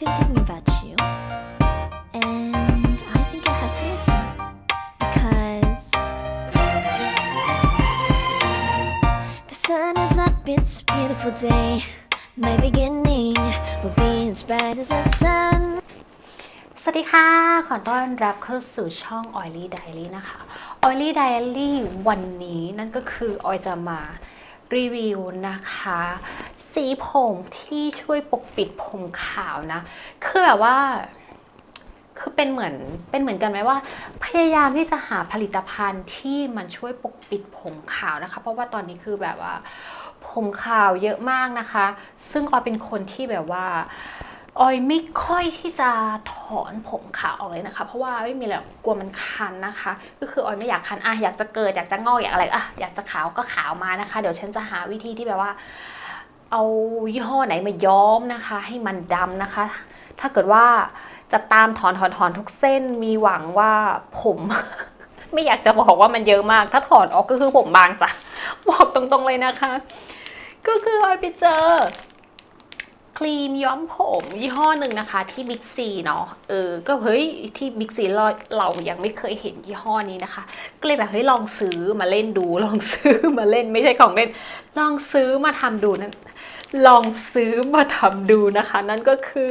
I've been thinking about you, and I think I have to listen because the sun is up, it's a beautiful day. My beginning will be as bright as the sun. สวัสดีค่ะ ขอต้อนรับเข้าสู่ช่อง Oily Diary นะคะ Oily Diary วันนี้นั่นก็คือออยจะมา รีวิวนะคะ สีผมที่ช่วยปกปิดผมขาวนะ คือแบบว่าคือเป็นเหมือนเป็นเหมือนกันไหมว่า พยายามที่จะหาผลิตภัณฑ์ที่มันช่วยปกปิดผมขาวนะคะ เพราะว่าตอนนี้คือแบบว่า ผมขาวเยอะมากนะคะ ซึ่งก็เป็นคนที่แบบว่า ออยไม่ค่อยที่จะถอนผมขาวออกเลยนะคะ เพราะว่าไม่มีอะไรกลัวมันคันนะคะ ก็คือออยไม่อยากคันอะอยากจะเกิดอยากจะงอกอยากอะไรอะอยากจะขาวก็ขาวมานะคะ เดี๋ยวฉันจะหาวิธีที่แบบว่า เอายี่ห้อไหนมาย้อมนะคะ ให้มันดำนะคะ ถ้าเกิดว่าจะตามถอนถอนถอนทุกเส้นมีหวังว่าผม ไม่อยากจะบอกว่ามันเยอะมาก ถ้าถอนออกก็คือผมบางจ้ะบอกตรงๆเลยนะคะ ก็คือออยไปเจอ ครีมย้อมผมยี่ห้อหนึ่งนะคะที่บิ๊กซีเนาะเออก็เฮ้ยที่บิ๊กซีเราเรายังไม่เคยเห็นยี่ห้อนี้นะคะ ก็เลยแบบเฮ้ยลองซื้อมาเล่นดู ลองซื้อมาเล่นไม่ใช่ของเล่น ลองซื้อมาทำดูนั่นลองซื้อมาทำดูนะคะ นั่นก็คือ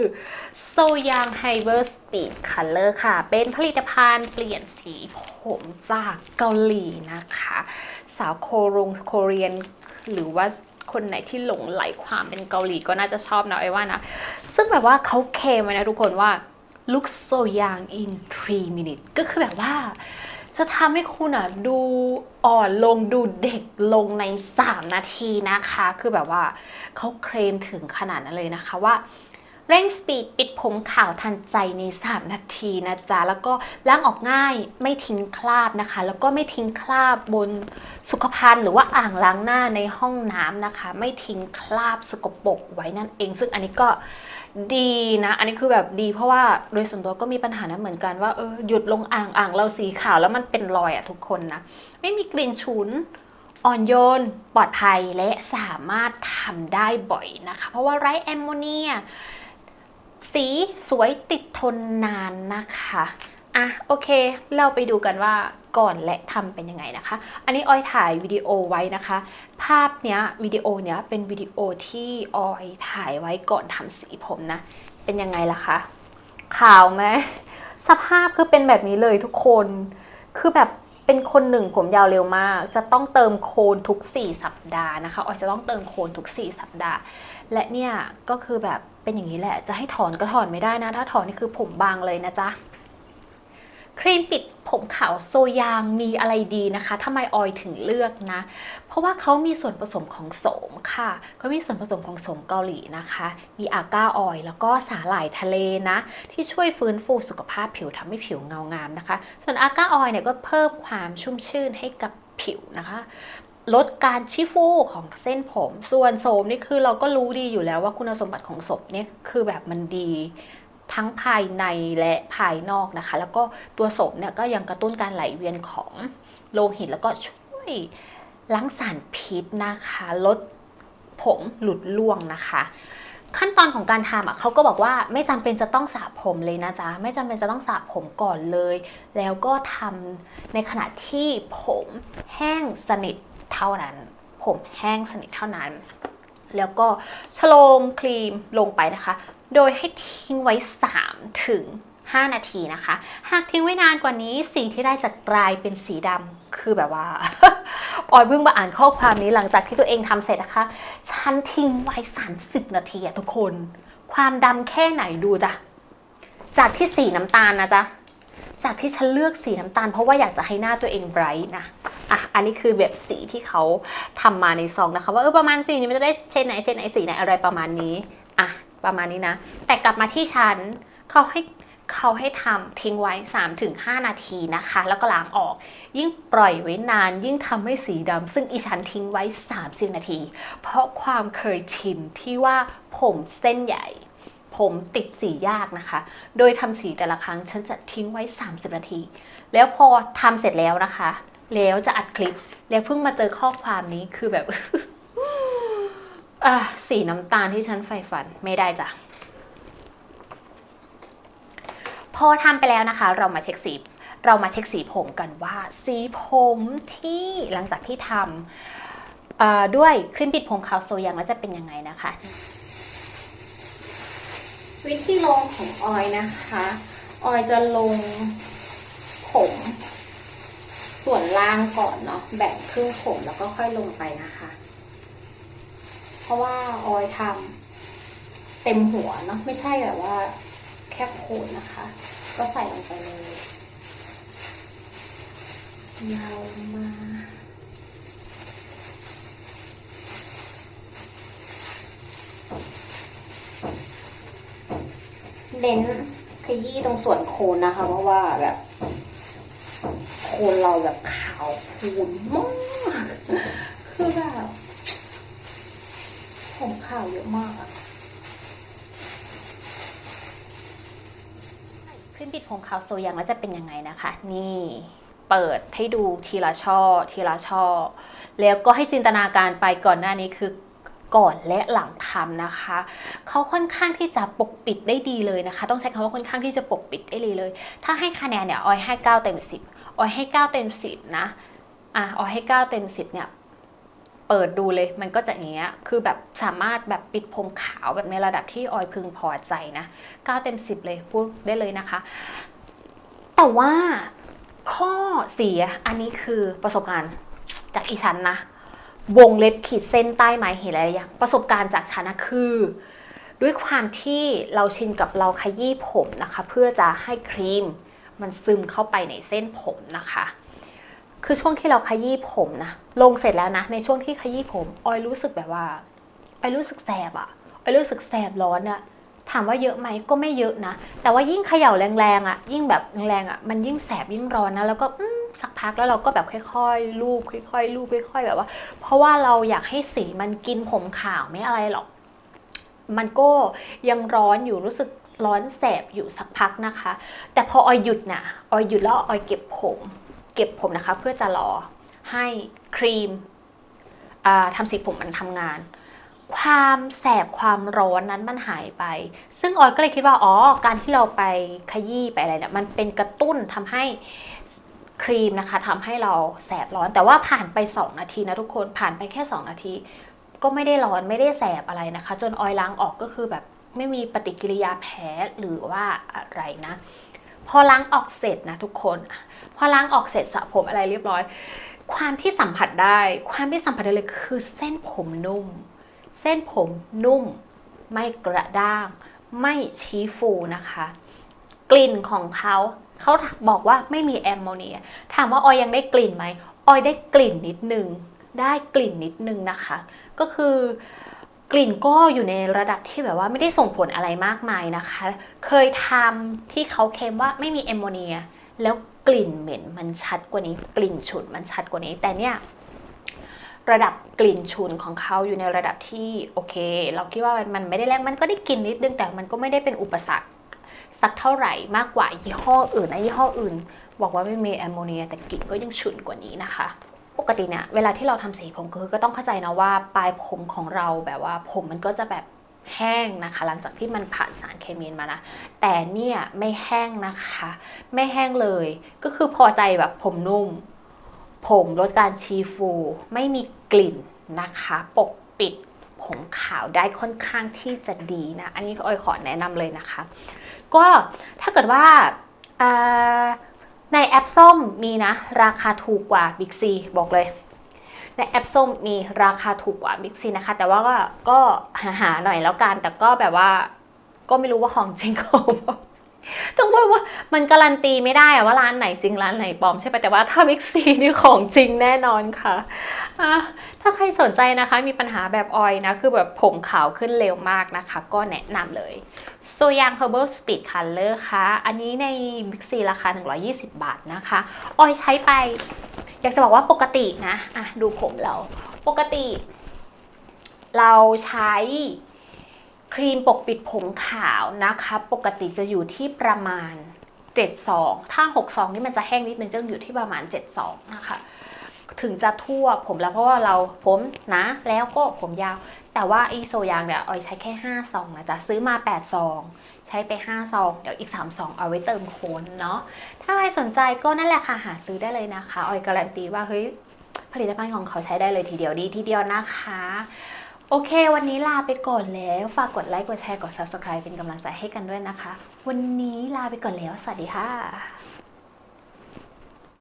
โซยังไฮเ e อร์สปีดคัลเลอร์ค่ะ เป็นผลิตภัณฑ์เปลี่ยนสีผมจากเกาหลีนะคะ สาวโครงโคเรียนหรือว่า คนไหนที่หลงไหลความเป็นเกาหลีก็น่าจะชอบนะไอ้ว่านะ ซึ่งแบบว่าเขาเคลมไว้นะทุกคนว่า look so young in 3 minutes ก็คือแบบว่า จะทำให้คุณอะดูอ่อนลงดูเด็กลงใน 3 นาทีนะคะ คือแบบว่าเขาเคลมถึงขนาดนั้นเลยนะคะว่า เร่งสปีดปิดผมขาวทันใจใน 3 นาทีนะจ๊ะ แล้วก็ล้างออกง่ายไม่ทิ้งคราบนะคะ แล้วก็ไม่ทิ้งคราบบนสุขภัณฑ์หรือว่าอ่างล้างหน้าในห้องน้ำนะคะ ไม่ทิ้งคราบสกปรกไว้นั่นเอง ซึ่งอันนี้ก็ดีนะ อันนี้คือแบบดีเพราะว่าโดยส่วนตัวก็มีปัญหานั้นเหมือนกันว่าเออหยุดลงอ่างอ่างเราสีขาวแล้วมันเป็นรอยอะทุกคนนะไม่มีกลิ่นฉุนอ่อนโยน ปลอดภัยและสามารถทำได้บ่อยนะคะ เพราะว่าไร้แอมโมเนีย สีสวยติดทนนานนะคะอะโอเค เราไปดูกันว่าก่อนและทำเป็นยังไงนะคะ อันนี้ออยถ่ายวิดีโอไว้นะคะ ภาพเนี้ยวิดีโอเนี้ยเป็นวิดีโอที่ออยถ่ายไว้ก่อนทำสีผมนะ เป็นยังไงล่ะคะขาวไหมสภาพคือเป็นแบบนี้เลยทุกคน คือแบบเป็นคนหนึ่งผมยาวเร็วมาก จะต้องเติมโคนทุก 4 สัปดาห์นะคะออยจะต้องเติมโคนทุก 4 สัปดาห์ และเนี่ยก็คือแบบ เป็นอย่างนี้แหละ จะให้ถอนก็ถอนไม่ได้นะ ถ้าถอนนี่คือผมบางเลยนะจ๊ะ ครีมปิดผมขาวโซยางมีอะไรดีนะคะทำไมออยถึงเลือกนะ เพราะว่าเขามีส่วนผสมของโสมค่ะเขามีส่วนผสมของโสมเกาหลีนะคะ มีอาก้าออยแล้วก็สาหร่ายทะเลนะ ที่ช่วยฟื้นฟูสุขภาพผิวทำให้ผิวเงางามนะคะ ส่วนอาก้าออยล์เนี่ยก็เพิ่มความชุ่มชื่นให้กับผิวนะคะ ลดการชิฟูของเส้นผม ส่วนโสมนี่คือเราก็รู้ดีอยู่แล้วว่าคุณสมบัติของโสมเนี่ยคือแบบมันดีทั้งภายในและภายนอกนะคะ แล้วก็ตัวโสมเนี่ยก็ยังกระตุ้นการไหลเวียนของโลหิตแล้วก็ช่วยล้างสารพิษนะคะ ลดผมหลุดร่วงนะคะ ขั้นตอนของการทำอะเขาก็บอกว่าไม่จำเป็นจะต้องสระผมเลยนะจ๊ะไม่จำเป็นจะต้องสระผมก่อนเลย แล้วก็ทำในขณะที่ผมแห้งสนิท เท่านั้น ผมแห้งสนิทเท่านั้น แล้วก็ชโลมครีมลงไปนะคะ โดยให้ทิ้งไว้ 3 ถึง 5 นาทีนะคะ หากทิ้งไว้นานกว่านี้สีที่ได้จะกลายเป็นสีดำคือแบบว่าออยเพิ่งมาอ่านข้อความนี้หลังจากที่ตัวเองทำเสร็จนะคะ ฉันทิ้งไว้ 30 นาทีอะทุกคน ความดำแค่ไหนดูจ้ะ จากที่สีน้ำตาลนะจ๊ะ จากที่ฉันเลือกสีน้ำตาล เพราะว่าอยากจะให้หน้าตัวเองไบรท์นะ อะอันนี้คือแบบสีที่เขาทำมาในซองนะคะ ว่าเออประมาณสีนี้มันจะได้เชนไหนเชนไหนสีไหนอะไรประมาณนี้อะประมาณนี้นะ แต่กลับมาที่ฉันเขาให้เขาให้ทำทิ้งไว้ 3-5 นาทีนะคะ แล้วก็ล้างออก ยิ่งปล่อยไว้นาน ยิ่งทำให้สีดำซึ่งอีฉันทิ้งไว้ 30 นาที เพราะความเคยชินที่ว่าผมเส้นใหญ่ ผมติดสียากนะคะ โดยทำสีแต่ละครั้งฉันจะทิ้งไว้ 30 นาที แล้วพอทำเสร็จแล้วนะคะ แล้วจะอัดคลิป แล้วเพิ่งมาเจอข้อความนี้คือแบบอะสีน้ำตาลที่ฉันใฝ่ฝันไม่ได้จ้ะพอทำไปแล้วนะคะ เรามาเช็คสีเรามาเช็คสีผมกันว่า สีผมที่หลังจากที่ทำด้วยครีมปิดผมขาวโซยังแล้วจะเป็นยังไงนะคะ วิธีลงของออยนะคะ ออยจะลงผม ล่างก่อนเนาะแบ่งครึ่งผมแล้วก็ค่อยลงไปนะคะ เพราะว่าออยทำเต็มหัวเนาะไม่ใช่แบบว่า แค่โคนนะคะ ก็ใส่ลงไปเลยยาวมาเน้นขยี้ตรงส่วนโคนนะคะ เพราะว่าแบบ คนเราแบบขาวพูนมากคือแบบผมขาวเยอะมากอะขึ้นปิดผมขาวโซยังแล้วจะเป็นยังไงนะคะ นี่เปิดให้ดูทีละช่อ ทีละช่อ แล้วก็ให้จินตนาการไปก่อนหน้านี้คือก่อนและหลังทำนะคะ เขาค่อนข้างที่จะปกปิดได้ดีเลยนะคะ ต้องใช้คำว่าค่อนข้างที่จะปกปิดได้ดีเลย ถ้าให้คะแนนเนี่ยออยให้9เต็ม10 ออยให้ 9 เต็ม 10 นะอะออยให้ 9 เต็ม 10 เนี่ย เปิดดูเลยมันก็จะอย่างเงี้ย คือแบบสามารถแบบปิดผมขาวแบบในระดับที่ออยพึงพอใจนะ 9 เต็ม 10 เลยพูดได้เลยนะคะ แต่ว่าข้อเสียอันนี้คือประสบการณ์จากอีฉันนะ วงเล็บขีดเส้นใต้ไม้เห็นอะไรอย่างประสบการณ์จากฉันนะคือ ด้วยความที่เราชินกับเราขยี้ผมนะคะ เพื่อจะให้ครีม มันซึมเข้าไปในเส้นผมนะคะ คือช่วงที่เราขยี้ผมนะ ลงเสร็จแล้วนะ ในช่วงที่ขยี้ผม ออยรู้สึกแบบว่า ออยรู้สึกแสบอะออยรู้สึกแสบร้อนอะถามว่าเยอะไหมก็ไม่เยอะนะ แต่ว่ายิ่งเขย่าแรงๆอะยิ่งแบบแรงๆอะมันยิ่งแสบยิ่งร้อนนะ แล้วก็สักพักแล้วเราก็แบบค่อยๆลูบค่อยๆลูบค่อย ๆ แบบว่า เพราะว่าเราอยากให้สีมันกินผมขาวไม่อะไรหรอก มันก็ยังร้อนอยู่รู้สึก ร้อนแสบอยู่สักพักนะคะ แต่พอออยหยุดนะออยหยุดแล้วออยเก็บผม เก็บผมนะคะ เพื่อจะรอให้ครีมทำสีผมมันทำงาน ความแสบความร้อนนั้นมันหายไป ซึ่งออยก็เลยคิดว่าอ๋อการที่เราไปขยี้ไปอะไรเนี่ยมันเป็นกระตุ้นทำให้ครีมนะคะทำให้เราแสบร้อน แต่ว่าผ่านไป 2 นาทีนะทุกคนผ่านไปแค่ 2 นาที ก็ไม่ได้ร้อนไม่ได้แสบอะไรนะคะ จนออยล้างออกก็คือแบบ ไม่มีปฏิกิริยาแพ้หรือว่าอะไรนะ พอล้างออกเสร็จนะทุกคนพอล้างออกเสร็จสระผมอะไรเรียบร้อย ความที่สัมผัสได้ ความที่สัมผัสได้เลยคือเส้นผมนุ่ม เส้นผมนุ่ม ไม่กระด้าง ไม่ชี้ฟูนะคะ กลิ่นของเขาเขาบอกว่าไม่มีแอมโมเนีย ถามว่าออยยังได้กลิ่นไหมออยได้กลิ่นนิดนึง ได้กลิ่นนิดนึงนะคะ ก็คือ กลิ่นก็อยู่ในระดับที่แบบว่าไม่ได้ส่งผลอะไรมากมายนะคะ เคยทำที่เขาเคลมว่าไม่มีแอมโมเนีย แล้วกลิ่นเหม็นมันชัดกว่านี้ กลิ่นฉุนมันชัดกว่านี้ แต่เนี่ยระดับกลิ่นฉุนของเขาอยู่ในระดับที่โอเค เราคิดว่ามันไม่ได้แรงมันก็ได้กลิ่นนิดนึงแต่มันก็ไม่ได้เป็นอุปสรรคสักเท่าไหร่มากกว่ายี่ห้ออื่นนะยี่ห้ออื่น บอกว่าไม่มีแอมโมเนียแต่กลิ่นก็ยังฉุนกว่านี้นะคะ กติเนี่ยเวลาที่เราทำสีผมคือก็ต้องเข้าใจนะว่าปลายผมของเราแบบว่าผมมันก็จะแบบแห้งนะคะ หลังจากที่มันผ่านสารเคมีมานะแต่เนี่ยไม่แห้งนะคะ ไม่แห้งเลย ก็คือพอใจแบบผมนุ่ม ผมลดการชีฟู ไม่มีกลิ่นนะคะ ปกปิดผมขาวได้ค่อนข้างที่จะดีนะ อันนี้ออยขอแนะนำเลยนะคะ ก็ถ้าเกิดว่าอ่า ในแอปส้มมีนะ ราคาถูกกว่า Big C บอกเลย ในแอปส้มมีราคาถูกกว่า Big C นะคะ แต่ว่าก็ก็หาหาหน่อยแล้วกัน แต่ก็แบบว่า ก็ไม่รู้ว่าของจริงของต้องบอกว่ามันการันตีไม่ได้อะว่าร้านไหนจริงร้านไหนปลอมใช่ปะแต่ว่าถ้า Big C นี่ของจริงแน่นอนค่ะอะถ้าใครสนใจนะคะมีปัญหาแบบออยนะ คือแบบผมขาวขึ้นเร็วมากนะคะ ก็แนะนำเลย โซยัง Herbal Speed Color ค่ะ อันนี้ใน Big C ราคา 120 บาทนะคะ ออยใช้ไป อยากจะบอกว่าปกตินะ อะ ดูผมเรา ปกติ เราใช้ครีมปกปิดผมขาวนะคะ ปกติจะอยู่ที่ประมาณ 72 ถ้า 62 นี่มันจะแห้งนิดนึงจะอยู่ที่ประมาณ 72 นะคะ ถึงจะทั่วผมแล้วเพราะว่าเราผมหนะแล้วก็ผมยาว แต่ว่าอีโซยางเนี่ยออยใช้แค่5ซองนะจ๊ะซื้อมา8ซองใช้ไป5ซองเดี๋ยวอีก3ซองเอาไว้เติมโคนเนาะถ้าใครสนใจก็นั่นแหละค่ะหาซื้อได้เลยนะคะออยการันตีว่าเฮ้ยผลิตภัณฑ์ของเขาใช้ได้เลยทีเดียวดีทีเดียวนะคะโอเค วันนี้ลาไปก่อนแล้ว ฝากกดไลค์ กดแชร์ กด subscribe เป็นกำลังใจให้กันด้วยนะคะ วันนี้ลาไปก่อนแล้ว สวัสดีค่ะ